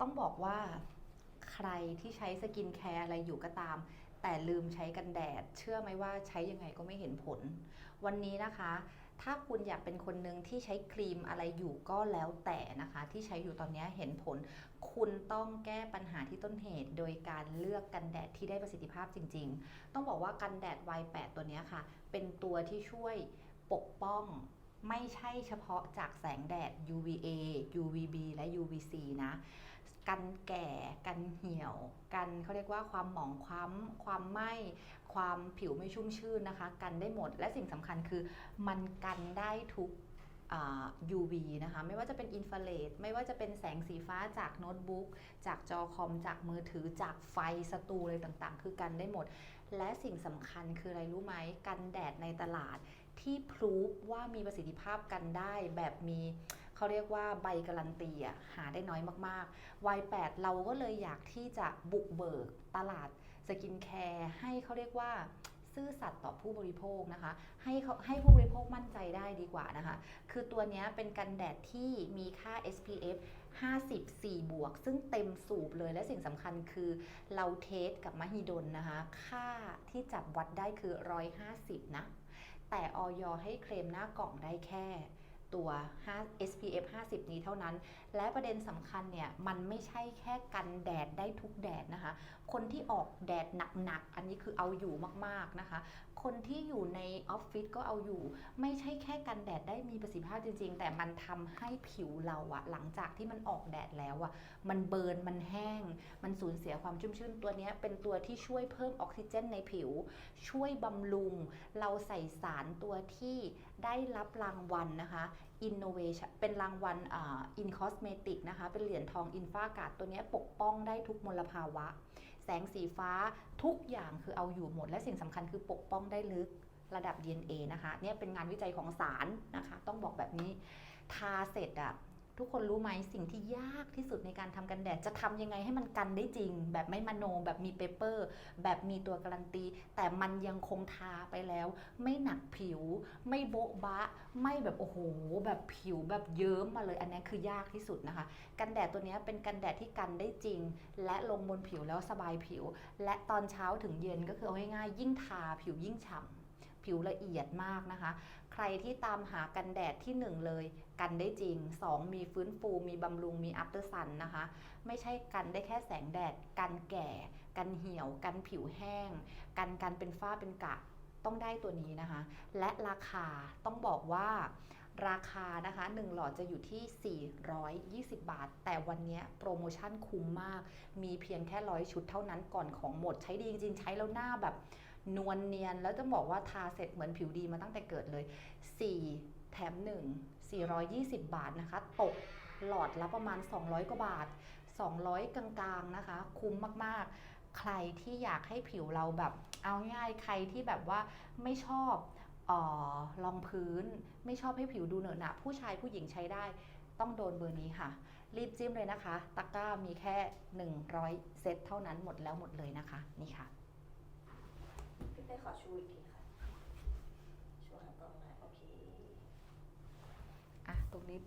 ต้องบอกว่าใครที่ใช้สกินแคร์อะไรอยู่ก็ตาม แต่ลืมใช้กันแดด เชื่อไหมว่าใช้ยังไงก็ไม่เห็นผล วันนี้นะคะ ถ้าคุณอยากเป็นคนหนึ่งที่ใช้ครีมอะไรอยู่ก็แล้วแต่นะคะ ที่ใช้อยู่ตอนนี้เห็นผล คุณต้องแก้ปัญหาที่ต้นเหตุ โดยการเลือกกันแดดที่ได้ประสิทธิภาพจริง ๆ ต้องบอกว่ากันแดด Y8 ตัวนี้ค่ะ เป็นตัวที่ช่วยปกป้องไม่ใช่เฉพาะจากแสงแดด UVA UVB และ UVC นะ กันแก่ กันเหี่ยว กันเขาเรียกว่าความหมองคล้ำความไหม้ความผิวไม่ชุ่มชื่นนะคะ กันได้หมด และสิ่งสำคัญคือมันกันได้ทุกอ่า UV นะคะ ไม่ว่าจะเป็นอินฟราเรดไม่ว่าจะเป็นแสงสีฟ้าจากโน้ตบุ๊กจากจอคอม จากมือถือจากไฟสตูอะไรต่างๆ คือกันได้หมด และสิ่งสำคัญคืออะไรรู้ไหม กันแดดในตลาดที่พรูฟว่ามีประสิทธิภาพกันได้แบบมี เขาเรียกว่าใบการันตีอะหาได้น้อยมากๆ Y8 เราก็เลยอยากที่จะบุกเบิกตลาดสกินแคร์ให้เขาเรียกว่าซื่อสัตย์ต่อผู้บริโภคนะคะ ให้เขาให้ผู้บริโภคมั่นใจได้ดีกว่านะคะ คือตัวนี้เป็นกันแดดที่มีค่า SPF 54 บวก ซึ่งเต็มสูบเลยและสิ่งสำคัญคือเราเทสกับมหิดลนะคะ ค่าที่จับวัดได้คือ 150 นะ แต่ออยให้เคลมหน้ากล่องได้แค่ ตัว 5 SPF 50 นี้เท่านั้น และประเด็นสำคัญเนี่ย มันไม่ใช่แค่กันแดดได้ทุกแดดนะคะ คนที่ออกแดดหนักๆ อันนี้คือเอาอยู่มากๆนะคะ คนที่อยู่ในออฟฟิศก็เอาอยู่ ไม่ใช่แค่กันแดดได้มีประสิทธิภาพจริง ๆ แต่มันทำให้ผิวเราอะหลังจากที่มันออกแดดแล้วอะมันเบิร์น มันแห้ง มันสูญเสียความชุ่มชื่น ตัวนี้เป็นตัวที่ช่วยเพิ่มออกซิเจนในผิว ช่วยบำรุง เราใส่สารตัวที่ได้รับรางวัลนะคะ Innovation เป็นรางวัลอ่า In Cosmetic นะคะ เป็นเหรียญทองอินฟ้าอากาศตัวนี้ปกป้องได้ทุกมลภาวะ แสงสีฟ้าทุกอย่างคือเอาอยู่หมด และสิ่งสำคัญคือปกป้องได้ลึกระดับ DNA นะคะเนี่ยเป็นงานวิจัยของสารนะคะ ต้องบอกแบบนี้ ทาเสร็จอะ ทุกคนรู้ไหมสิ่งที่ยากที่สุดในการทำกันแดด จะทำยังไงให้มันกันได้จริง แบบไม่มโนแบบมีเปเปอร์ แบบมีตัวการันตี แต่มันยังคงทาไปแล้ว ไม่หนักผิว ไม่โบ๊ะบะ ไม่แบบโอ้โห แบบผิวแบบเยิ้มมาเลย อันนี้คือยากที่สุดนะคะ กันแดดตัวนี้เป็นกันแดดที่กันได้จริง และลงบนผิวแล้วสบายผิว และตอนเช้าถึงเย็นก็คือเอาง่ายๆยิ่งทาผิวยิ่งฉ่ำ ผิวละเอียดมากนะคะ ใครที่ตามหากันแดดที่ 1 เลย กันได้จริง 2 มีฟื้นฟู มีบำรุง มีอั t เ r อร์ซันนะคะ ไม่ใช่กันได้แค่แสงแดด กันแก่ กันเหี่ยว กันผิวแห้ง กันกันเป็นฝ้าเป็นกระต้องได้ตัวนี้นะคะ และราคาต้องบอกว่าราคานะคะ 1 หลอดจะอยู่ที่ 420 บาท แต่วันนี้โปรโมชั่นคุ้มมาก มีเพียงแค่ร้อยชุดเท่านั้นก่อนของหมดใช้ดีจริง ๆ ใช้แล้วหน้าแบบ นวลเนียน แล้วจะบอกว่าทาเสร็จเหมือนผิวดีมาตั้งแต่เกิดเลย 4 แถม 1 420 บาทนะคะ ตกหลอดละประมาณ 200 กว่าบาท 200 กลางๆนะคะ คุ้มมากๆ ใครที่อยากให้ผิวเราแบบ เอาง่ายใครที่แบบว่าไม่ชอบออรองพื้น ไม่ชอบให้ผิวดูเหนอะหนะผู้ชายผู้หญิงใช้ได้ต้องโดนเบอร์นี้ค่ะ รีบจิ้มเลยนะคะ ตะกร้ามีแค่ 100 เซตเท่านั้นหมดแล้วหมดเลยนะคะ นี่ค่ะ ชูอีกทีค่ะ ชูหางกล้องหน่อยโอเค อะ ตรงนี้